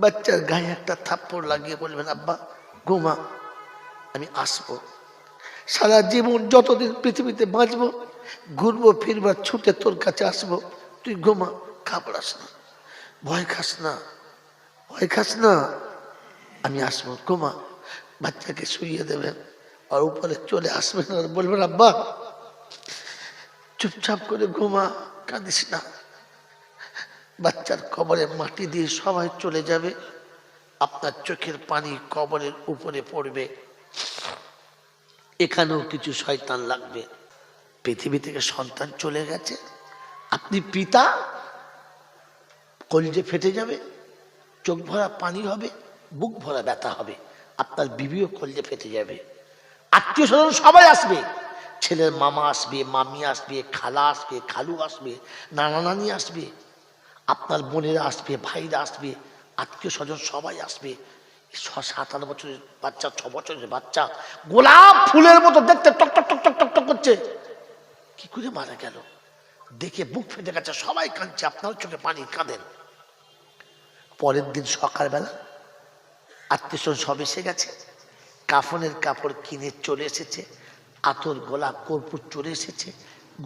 বাচ্চার গায়ে একটা থাপ্পড় লাগিয়ে বলবেন, আব্বা, ঘুমা, আমি আসব। সারা জীবন যতদিন পৃথিবীতে বাঁচবো, ঘুরবো ফিরবার ছুটে তোর কাছে আসব, তুই ঘুমা, ঘাবড়াস না। ভয় খাস না, ভয় খাস না। আমি আসব, ঘুমা। বাচ্চাকে শুইয়ে দেবেন আর উপরে চলে আসবেন আর বলবেন, আব্বা, চুপচাপ করে ঘুমা, কাঁদিস না। বাচ্চার কবরে মাটি দিয়ে সবাই চলে যাবে, আপনার চোখের পানি কবরের উপরে পড়বে। এখানেও কিছু শয়তান লাগবে। পৃথিবী থেকে সন্তান চলে গেছে। আপনি পিতা, কলজে ফেটে যাবে, চোখ ভরা পানি হবে, বুক ভরা ব্যথা হবে, আপনার বিবিও কলজে ফেটে যাবে। আত্মীয় স্বজন সবাই আসবে। ছেলের মামা আসবে, মামি আসবে, খালা আসবে, খালু আসবে, নানা নানি আসবে। আপনার বোনেরা আসবে, ভাইরা আসবে, আত্মীয় স্বজন সবাই আসবে। সাত, আট বছরের বাচ্চা, ছ বছরের বাচ্চা, গোলাপ ফুলের মতো দেখতে টক টক টক টক টক টক করছে। কি করে মারা গেল? দেখে বুক ফেটে গেছে, সবাই কাঁদছে, আপনার চোখে পানি, কাঁদেন। পরের দিন সকালবেলা আত্মীয় স্বজন সব এসে গেছে। কাফনের কাপড় কিনে চলে এসেছে, আতর গোলাপ কর্পূর চলে এসেছে,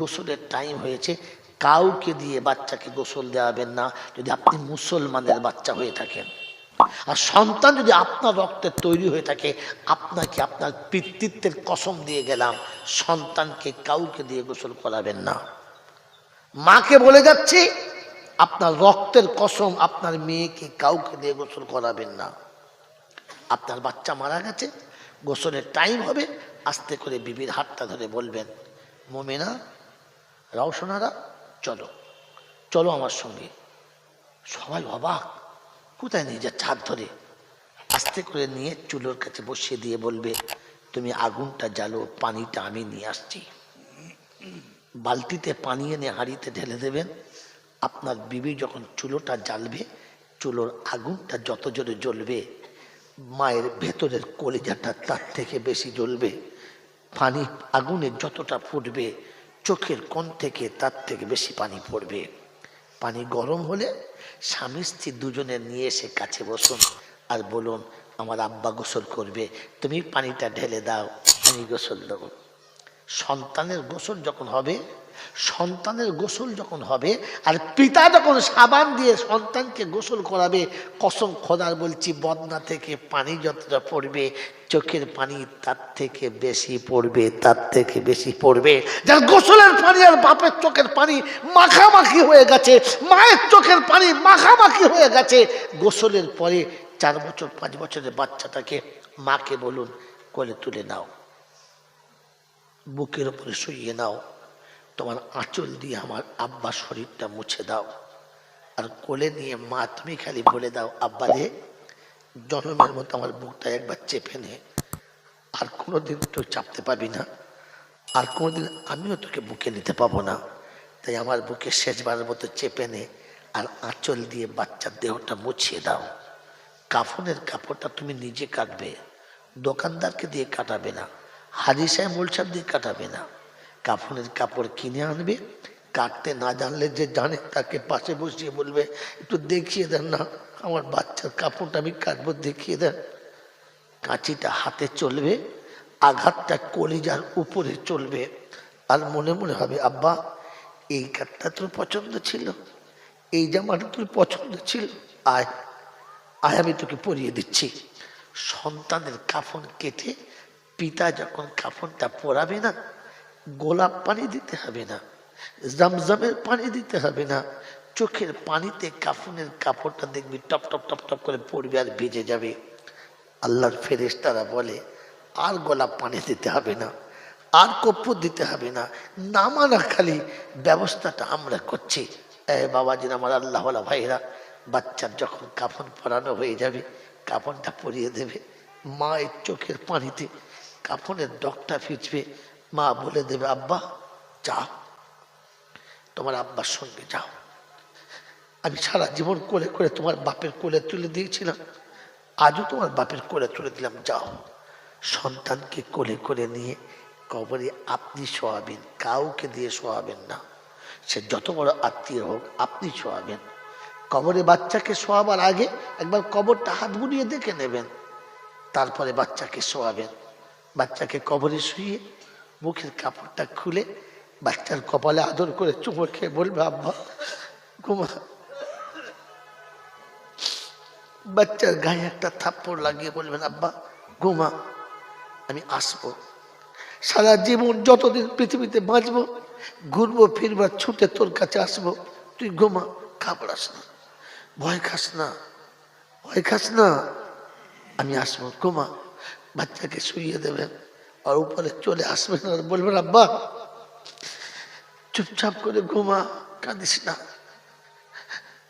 গোসলের টাইম হয়েছে। কাউকে দিয়ে বাচ্চাকে গোসল দেওয়াবেন না যদি আপনি মুসলমানের বাচ্চা হয়ে থাকেন। আর সন্তান যদি আপনার রক্তের তৈরি হয়ে থাকে, আপনাকে আপনার পিতৃত্বের কসম দিয়ে গেলাম, সন্তানকে কাউকে দিয়ে গোসল করাবেন না। মাকে বলে যাচ্ছি, আপনার রক্তের কসম আপনার মেয়েকে কাউকে দিয়ে গোসল করাবেন না। আপনার বাচ্চা মারা গেছে, গোসলের টাইম হবে, আস্তে করে বিবির হাতটা ধরে বলবেন, মোমেনা রওশনারা চলো চলো আমার সঙ্গে। সবাই অবাক, কোথায় যাচ্ছে হাত ধরে? আস্তে করে নিয়ে চুলোর কাছে বসিয়ে দিয়ে বলবে, তুমি আগুনটা জ্বালো, পানিটা আমি নিয়ে আসছি। বালতিতে পানি এনে হাঁড়িতে ঢেলে দেবেন। আপনার বিবি যখন চুলোটা জ্বালবে, চুলোর আগুনটা যত জোরে জ্বলবে, মায়ের ভেতরের কলিজাটা তার থেকে বেশি জ্বলবে। পানি আগুনে যতটা ফুটবে চোখের কোন থেকে তার থেকে বেশি পানি পড়বে। পানি গরম হলে স্বামী স্ত্রী দুজনে নিয়ে এসে কাছে বসুন আর বলুন, আমার আব্বা গোসল করবে, তুমি পানিটা ঢেলে দাও, আমি গোসল দেবো। সন্তানের গোসল যখন হবে, সন্তানের গোসল যখন হবে, আর পিতা যখন সাবান দিয়ে সন্তানকে গোসল করাবে, কসম খোদার বলছি, বদনা থেকে পানি যতটা পড়বে, চোখের পানি তার থেকে বেশি পড়বে, তার থেকে বেশি পড়বে। যার গোসলের পানি আর বাপের চোখের পানি মাখামাখি হয়ে গেছে, মায়ের চোখের পানি মাখামাখি হয়ে গেছে, গোসলের পরে চার বছর, পাঁচ বছরের বাচ্চাটাকে মাকে বলুন, কোলে তুলে নাও। বুকের উপরে শুইয়ে নাও। তোমার আঁচল দিয়ে আমার আব্বা শরীরটা মুছে দাও। আর কোলে নিয়ে মা, তুমি খালি বলে দাও, আব্বা রে, জনমের মতো আমার বুকটা একবার চেপে নে। আর কোনোদিন তো চাপতে পারবি না। আর কোনোদিন আমিও তোকে বুকে নিতে পাবো না। তাই আমার বুকে শেষবারের মতো চেপে নে আর আঁচল দিয়ে বাচ্চার দেহটা মুছিয়ে দাও। কাফনের কাপড়টা তুমি নিজে কাটবে। দোকানদারকে দিয়ে কাটাবে না। হাজি সাহেব মোলসাব দিয়ে কাটাবে না। কাফনের কাপড় কিনে আনবে, কাটতে না জানলে যে জানে তাকে পাশে বসিয়ে বলবে, একটু দেখিয়ে দেন না, আমার বাচ্চার কাপড়টা আমি কাটবো, দেখিয়ে দেন। কাঁচিটা হাতে চলবে, আঘাতটা কলিজার উপরে চলবে। আর মনে মনে হবে, আব্বা, এই কাঠটা তোর পছন্দ ছিল, এই জামাটা তোর পছন্দ ছিল, আয় আয়, আমি তোকে পরিয়ে দিচ্ছি। সন্তানের কাফন কেটে পিতা যখন কাফনটা পরাবে না, গোলাপ পানি দিতে হবে না, জামজামের পানি দিতে হবে না, চোখের পানিতে কাফনের কাপড়টা দেখবি টপ টপ টপ টপ করে পড়বে আর ভিজে যাবে। আল্লাহর ফেরেশতারা বলে, আর গোলাপ পানি দিতে হবে না, আর কপ্পুর দিতে হবে না নামানা খালি ব্যবস্থাটা আমরা করছি। বাবাজির আমার আল্লাহওয়ালা ভাইরা বাচ্চার যখন কাফন পরানো হয়ে যাবে, কাফনটা পরিয়ে দেবে, মায়ের চোখের পানিতে কাফনের ডকটা ফিচবে মা বলে দেবে, আব্বা, যাও। তোমার আব্বার সঙ্গে যাও। আমি সারা জীবন কোলে করে তোমার বাপের কোলে তুলে দিয়েছিলাম। আজও তোমার বাপের কোলে তুলে দিলাম, যাও। সন্তানকে কোলে করে নিয়ে কবরে আপনি শোয়াবেন, কাউকে দিয়ে শোয়াবেন না। সে যত বড় আত্মীয় হোক, আপনি শোয়াবেন। কবরে বাচ্চাকে শোয়াবার আগে একবার কবরটা হাত বুলিয়ে দেখে নেবেন। তারপরে বাচ্চাকে শোয়াবেন। বাচ্চাকে কবরে শুয়ে মুখের কাপড়টা খুলে বাচ্চার কপালে আদর করে চুমো খেয়ে বলবে, আব্বা, ঘুমা। বাচ্চার গায়ে একটা থাপ্পড় লাগিয়ে বলবেন, আব্বা, ঘুমা, আমি আসব। সারা জীবন যতদিন পৃথিবীতে বাঁচবো, ঘুরবো ফিরবার ছুটে তোর কাছে আসব, তুই ঘুমা, ঘাবড়াস না। ভয় খাস না, ভয় খাস না, আমি আসব, ঘুমা। বাচ্চাকে শুইয়ে দেবেন আর উপরে চলে আসবেন আর বলবেন আব্বা চুপচাপ করে ঘুমা, কাঁদিস না।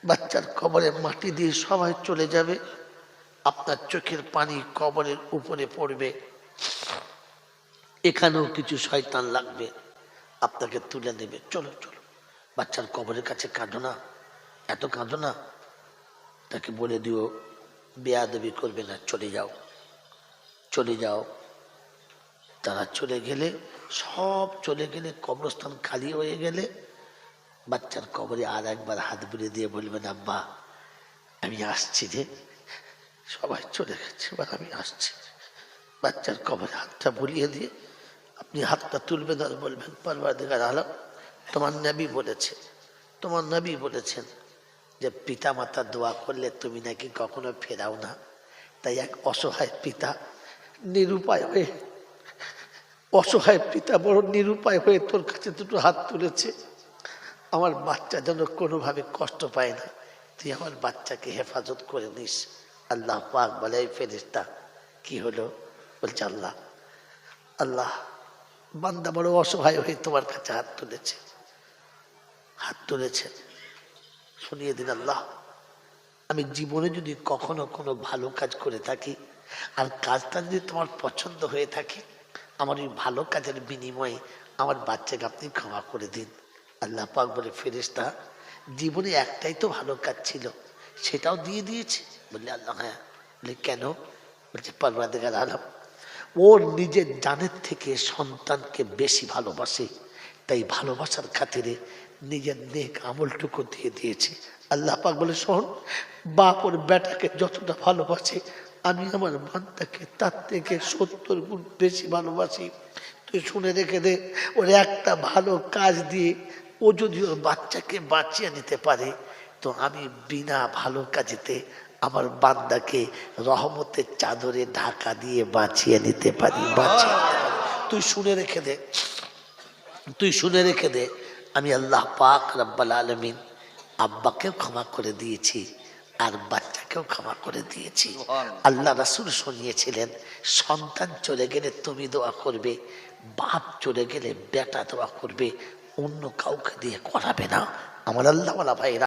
বাচ্চার কবরে মাটি দিয়ে সবাই চলে যাবে, আপনার চোখের পানি কবরের উপরে পড়বে। এখানেও কিছু শয়তান লাগবে, আপনাকে তুলে নেবে চলো চলো, বাচ্চার কবরের কাছে কাঁদো না, এত কাঁদো না। তাকে বলে দিও, বেয়াদবি করবে না, চলে যাও। চলে যাও। তারা চলে গেলে, সব চলে গেলে, কবরস্থান খালি হয়ে গেলে, বাচ্চার কবরে আর একবার হাত বুলিয়ে দিয়ে বলবেন, আব্বা, আমি আসছি রে। সবাই চলে গেছে, এবার আমি আসছি। বাচ্চার কবরে হাতটা বুলিয়ে দিয়ে আপনি হাতটা তুলবেন আর বলবেন পারবার দেখার আলম, তোমার নবী বলেছে, তোমার নবী বলেছেন যে পিতা মাতা দোয়া করলে তুমি নাকি কখনো ফেরাও না। তাই এক অসহায় পিতা নিরুপায় হয়ে, অসহায় পিতা বড় নিরুপায় হয়ে তোর কাছে দুটো হাত তুলেছে। আমার বাচ্চা যেন কোনোভাবে কষ্ট পায় না। তুই আমার বাচ্চাকে হেফাজত করে নিস। আল্লাহ পাক বলে ফেরিস্তা কি হলো? বলছে, আল্লাহ আল্লাহ, বান্দা বড় অসহায় হয়ে তোমার কাছে হাত তুলেছে। হাত তুলেছে। শুনিয়ে দিন আল্লাহ, আমি জীবনে যদি কখনো কোনো ভালো কাজ করে থাকি আর কাজটা যদি তোমার পছন্দ হয়ে থাকে, আমার ওই ভালো কাজের বিনিময়ে আমার বাচ্চাকে আপনি ক্ষমা করে দিন। আল্লাহ পাক বলে ফেরেস্তা জীবনে একটাই তো ভালো কাজ ছিল, সেটাও দিয়ে দিয়েছে। বললে, আল্লাহ হ্যাঁ। বলে, কেন? বলছে পারবাদেগার আলম ওর নিজের জানের থেকে সন্তানকে বেশি ভালোবাসে, তাই ভালোবাসার খাতিরে নিজের নেক আমলটুকু দিয়ে দিয়েছে। আল্লাহ পাক বলে, শোন, বাপ ওর বেটাকে যতটা ভালোবাসে আমি আমার বান্দাকে, তার থেকে সত্তর গুণ বেশি ভালোবাসি। তুই শুনে রেখে দে, ওর একটা ভালো কাজ দিয়ে ও যদি ওর বাচ্চাকে বাঁচিয়ে নিতে পারে, তো আমি বিনা ভালো কাজেতে আমার বান্দাকে রহমতের চাদরে ঢাকা দিয়ে বাঁচিয়ে নিতে পারি, বাঁচিয়ে তুই শুনে রেখে দে, তুই শুনে রেখে দে, আমি আল্লাহ পাক রব্বাল আলমিন আব্বাকেও ক্ষমা করে দিয়েছি, আর বাচ্চাকেও ক্ষমা করে দিয়েছি। আল্লাহ রাসুল শুনিয়েছিলেন সন্তান চলে গেলে তুমি দোয়া করবে বাপ চলে গেলে বেটা দোয়া করবে অন্য কাউকে দিয়ে করাবে না। আমার আল্লাহ ভাইরা।